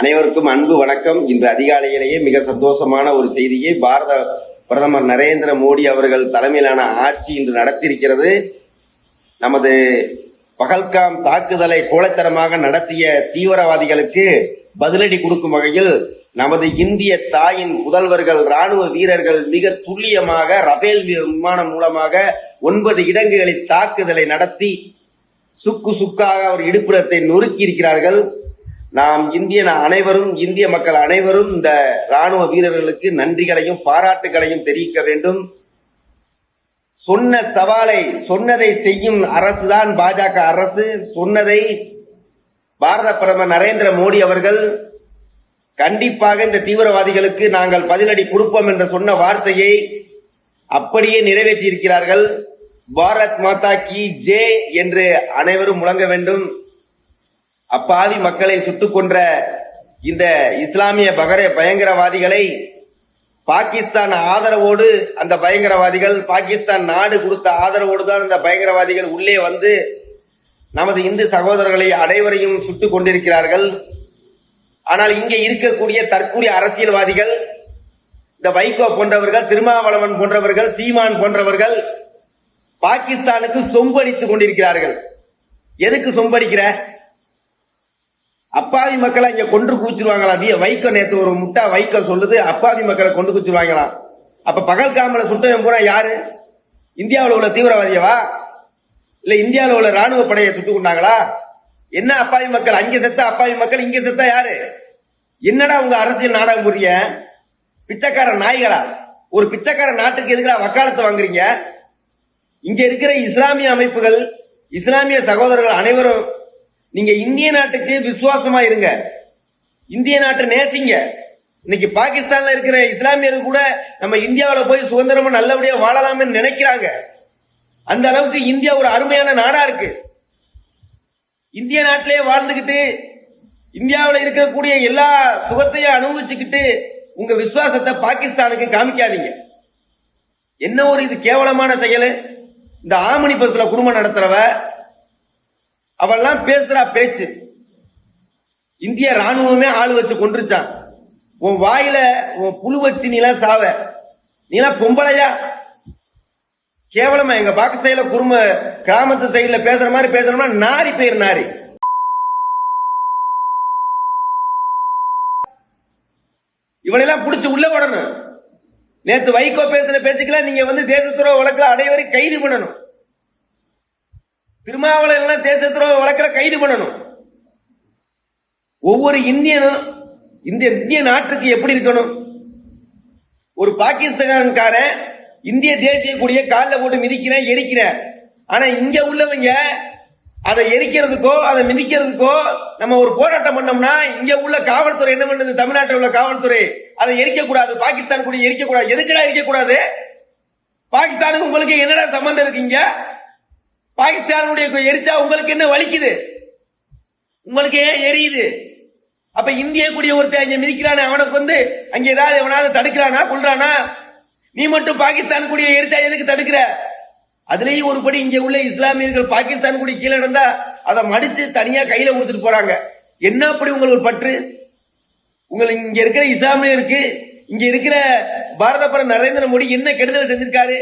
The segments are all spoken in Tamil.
அனைவருக்கும் அன்பு வணக்கம். இன்று அதிகாலையிலேயே மிக சந்தோஷமான ஒரு செய்தியை பாரத பிரதமர் நரேந்திர மோடி அவர்கள் தலைமையிலான ஆட்சி இன்று நடத்தியிருக்கிறது. நமது பகல்காம் தாக்குதலை கோழைத்தனமாக நடத்திய தீவிரவாதிகளுக்கு பதிலடி கொடுக்கும் வகையில் நமது இந்திய தாயின் புதல்வர்கள் ராணுவ வீரர்கள் மிக துல்லியமாக ரபேல் விமானம் மூலமாக ஒன்பது இடங்களில் தாக்குதலை நடத்தி சுக்கு சுக்காக அவர் இடுப்புறத்தை நொறுக்கி இருக்கிறார்கள் நாம் இந்திய அனைவரும் இந்திய மக்கள் அனைவரும் இந்த ராணுவ வீரர்களுக்கு நன்றிகளையும் பாராட்டுகளையும் தெரிவிக்க வேண்டும். சொன்ன சவாலை சொன்னதை செய்யும் அரசுதான் பாஜக அரசு. சொன்னதை பாரத பிரதமர் நரேந்திர மோடி அவர்கள் கண்டிப்பாக இந்த தீவிரவாதிகளுக்கு நாங்கள் பதிலடி கொடுப்போம் என்று சொன்ன வார்த்தையை அப்படியே நிறைவேற்றியிருக்கிறார்கள். பாரத் மாதா கி ஜே என்று அனைவரும் முழங்க வேண்டும். அப்பாவி மக்களை சுட்டுக் கொன்ற இந்த இஸ்லாமிய பகர பயங்கரவாதிகளை பாகிஸ்தான் ஆதரவோடு அந்த பயங்கரவாதிகள் பாகிஸ்தான் நாடு கொடுத்த ஆதரவோடு தான் இந்த பயங்கரவாதிகள் உள்ளே வந்து நமது இந்து சகோதரர்களை அனைவரையும் சுட்டுக் கொண்டிருக்கிறார்கள். ஆனால் இங்கே இருக்கக்கூடிய தற்கூறிய அரசியல்வாதிகள் இந்த வைகோ போன்றவர்கள் திருமாவளவன் போன்றவர்கள் சீமான் போன்றவர்கள் பாகிஸ்தானுக்கு சொம்படித்துக் கொண்டிருக்கிறார்கள். எதுக்கு சொம்படிக்கிற அப்பாவி மக்களை இங்க கொன்று குவிச்சிருவாங்களாம் வி- வைகோ நேத்து ஒரு முட்டா வைக்க சொல்லுது அப்பாவி மக்களை கொண்டு குவிச்சிருவாங்களாம் அப்ப பகல்காமல சுட்டவன் பூரா யாரு? இந்தியாவில் உள்ள தீவிரவாதியவா இல்ல இந்தியாவில் உள்ள ராணுவ படையை சுட்டு கொண்டாங்களா? என்ன அப்பாவி மக்கள்? அங்க செத்த அப்பாவி மக்கள் இங்க செத்தா யாரு? என்னடா உங்க அரசியல் நாடகம் புரிய? பிச்சைக்கார நாய்களா? ஒரு பிச்சைக்கார நாட்டுக்கு எதுக்குடா வக்காலத்தை வாங்குறீங்க? இங்க இருக்கிற இஸ்லாமிய அமைப்புகள் இஸ்லாமிய சகோதரர்கள் அனைவரும் நீங்க இந்திய நாட்டுக்கு விசுவாசமா இருங்க. இந்திய நாட்டை நேசிங்க. இன்னைக்கு பாகிஸ்தான்ல இருக்கிற இஸ்லாமியர்கள் கூட நம்ம இந்தியாவில போய் சுதந்திரமா நல்லபடியா வாழலாம்னு நினைக்கிறாங்க. அந்த அளவுக்கு இந்தியா ஒரு அருமையான நாடா இருக்கு. இந்திய நாட்டிலேயே வாழ்ந்துகிட்டு இந்தியாவில் இருக்கக்கூடிய எல்லா சுகத்தையும் அனுபவிச்சுக்கிட்டு உங்க விசுவாசத்தை பாகிஸ்தானுக்கு காமிக்காதீங்க. என்ன ஒரு இது கேவலமான செயல்? இந்த ஆமணி பஸ்ல குடும்பம் நடத்துறவ அவெல்லாம் பேசுறா பேச்சு. இந்திய ராணுவமே ஆள் வச்சு கொன்றுச்சான். உன் வாயில உன் புழு வச்சு நீலாம் சாவ. நீலாம் பொம்பளையா? கேவலமா எங்க பாக்க சைடுல குடும்ப கிராமத்து சைடுல பேசுற மாதிரி பேசுறோம்னா நாரி பேர் நாரி. இவளெல்லாம் பிடிச்சி உள்ள விடணும் நேற்று வைகோ பேசின பேச்சுக்கெல்லாம் நீங்க வந்து தேசத்துறவு வழக்கில் அனைவரையும் கைது பண்ணணும். திருமாவளவன் எல்லாம் தேசத்துறவு கைது பண்ணணும். ஒவ்வொரு இந்தியனும் இந்த இந்திய நாட்டுக்கு எப்படி இருக்கணும்? ஒரு பாகிஸ்தான்காரன் இந்திய தேசிய கொடியை காலில் போட்டு மிதிக்கிறேன் எரிக்கிறேன். ஆனா இங்க உள்ளவங்க அதை எரிக்கிறதுக்கோ அதை மிதிக்கிறதுக்கோ நம்ம ஒரு போராட்டம் பண்ணோம்னா இங்க உள்ள காவல்துறை என்ன பண்ணுது? தமிழ்நாட்டில் உள்ள காவல்துறை அதை எரிக்க கூடாது பாகிஸ்தான் கூட எரிக்க கூடாது எதுக்குடா எரிக்க கூடாது பாகிஸ்தானுக்கு உங்களுக்கு என்னடா சம்பந்தம் இருக்கீங்க பாகிஸ்தானுடைய எரிச்சா உங்களுக்கு என்ன வலிக்குது? உங்களுக்கு ஏன் எரியுது. அப்ப இந்திய கூடிய ஒருத்தர் அங்க மிதிக்கிறானே அவனுக்கு வந்து அங்க ஏதாவது எவனாவது தடுக்கிறானா கொள்றானா நீ மட்டும் பாகிஸ்தான் கூடிய எரிச்சா எதுக்கு தடுக்கிற? அதுலயும் ஒரு படி இங்க உள்ள இஸ்லாமியர்கள் பாகிஸ்தான் கூடி கீழே இருந்தா அதை மடிச்சு தனியா கையில கொடுத்துட்டு போறாங்க. என்ன அப்படி உங்களுக்கு பற்று? உங்களுக்கு இங்க இருக்கிற இஸ்லாமியருக்கு இங்க இருக்கிற பாரத பிரதமர் நரேந்திர மோடி என்ன கெடுதல் செஞ்சிருக்காரு?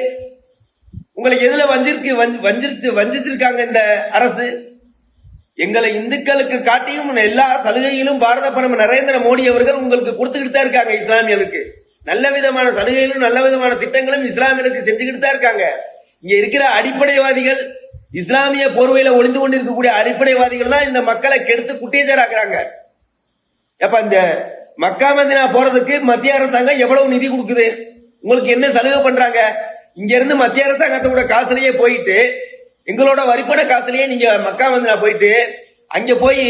உங்களை எதுல வஞ்சிருக்கு வஞ்சி- வஞ்சிச்சிருக்காங்க இந்த அரசு? எங்களை இந்துக்களுக்கு காட்டியும் எல்லா சலுகையிலும் பாரத பிரதமர் நரேந்திர மோடி அவர்கள் உங்களுக்கு கொடுத்துக்கிட்டு தான் இருக்காங்க இஸ்லாமியர்களுக்கு. நல்ல விதமான சலுகைகளும் நல்ல விதமான திட்டங்களும் இஸ்லாமியர்களுக்கு செஞ்சுக்கிட்டு தான் இருக்காங்க. இங்க இருக்கிற அடிப்படைவாதிகள் இஸ்லாமிய போர்வையில ஒளிந்து கொண்டிருக்கக்கூடிய அடிப்படைவாதிகள் தான் இந்த மக்களை கெடுத்து குட்டியஜராக்குறாங்க எப்ப இந்த மக்கா மதினா போறதுக்கு மத்திய அரசாங்கம் எவ்வளவு நிதி கொடுக்குது? உங்களுக்கு என்ன சலுகை பண்றாங்க? இங்க இருந்து மத்திய அரசாங்கத்தோட காசுலயே போயிட்டு எங்களோட வரிப்பட காசுலயே நீங்க மக்கா மதினா போயிட்டு அங்க போய்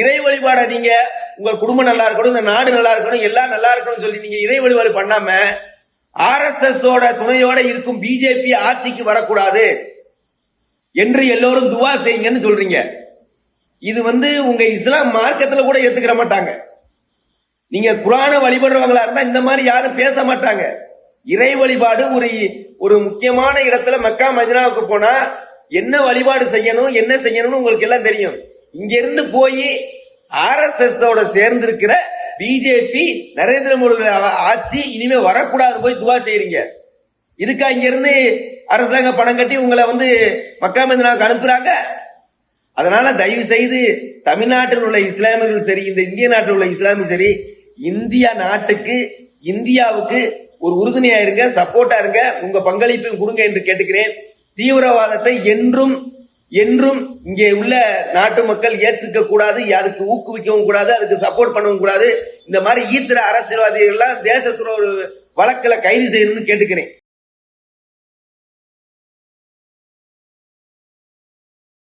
இறை வழிபாட நீங்க உங்க குடும்பம் நல்லா இருக்கணும் இந்த நாடு நல்லா இருக்கணும் எல்லாம் நல்லா இருக்கணும் சொல்லி நீங்க இறை வழிபாடு பண்ணாம ஆர்எஸ்எஸ் ஓட துணையோட இருக்கும் பிஜேபி ஆட்சிக்கு வரக்கூடாது என்று எல்லோரும் துவா செய்யுங்கன்னு சொல்றீங்க. இது வந்து உங்க இஸ்லாம் மார்க்கத்துல கூட ஏத்துக்கிற மாட்டாங்க. நீங்க குரான வழிபடுறவங்களா இருந்தா இந்த மாதிரி யாரும் பேச மாட்டாங்க. இறை வழிபாடு ஒரு ஒரு முக்கியமான இடத்துல மக்கா மதினாவுக்கு போனா என்ன வழிபாடு செய்யணும் என்ன செய்யணும்னு உங்களுக்கு எல்லாம் தெரியும். இங்க இருந்து போய் ஆர்எஸ்எஸ் ஓட சேர்ந்திருக்கிற பிஜேபி நரேந்திர மோடி ஆட்சி இனிமே வரக்கூடாது போய் துவா செய்றீங்க. இதுக்கா இங்க இருந்து அரசாங்க பணம் கட்டி உங்களை வந்து மக்கா மதினாவுக்கு அனுப்புறாங்க. அதனால தயவு செய்து தமிழ்நாட்டில் உள்ள இஸ்லாமியர்கள் சரி இந்த இந்திய நாட்டில் உள்ள இஸ்லாமியர்கள் சரி இந்தியா நாட்டுக்கு இந்தியாவுக்கு ஒரு உறுதுணையா இருங்க சப்போர்ட்டா இருங்க. உங்க பங்களிப்பையும் கொடுங்க என்று கேட்டுக்கிறேன். தீவிரவாதத்தை என்றும் என்றும் இங்கே உள்ள நாட்டு மக்கள் ஏற்றுக்க கூடாது. அதுக்கு ஊக்குவிக்கவும் கூடாது அதுக்கு சப்போர்ட் பண்ணவும் கூடாது. இந்த மாதிரி ஈத்திர அரசியல்வாதிகள் எல்லாம் தேசத்துல ஒரு வழக்கில் கைது செய்யணும்னு கேட்டுக்கிறேன்.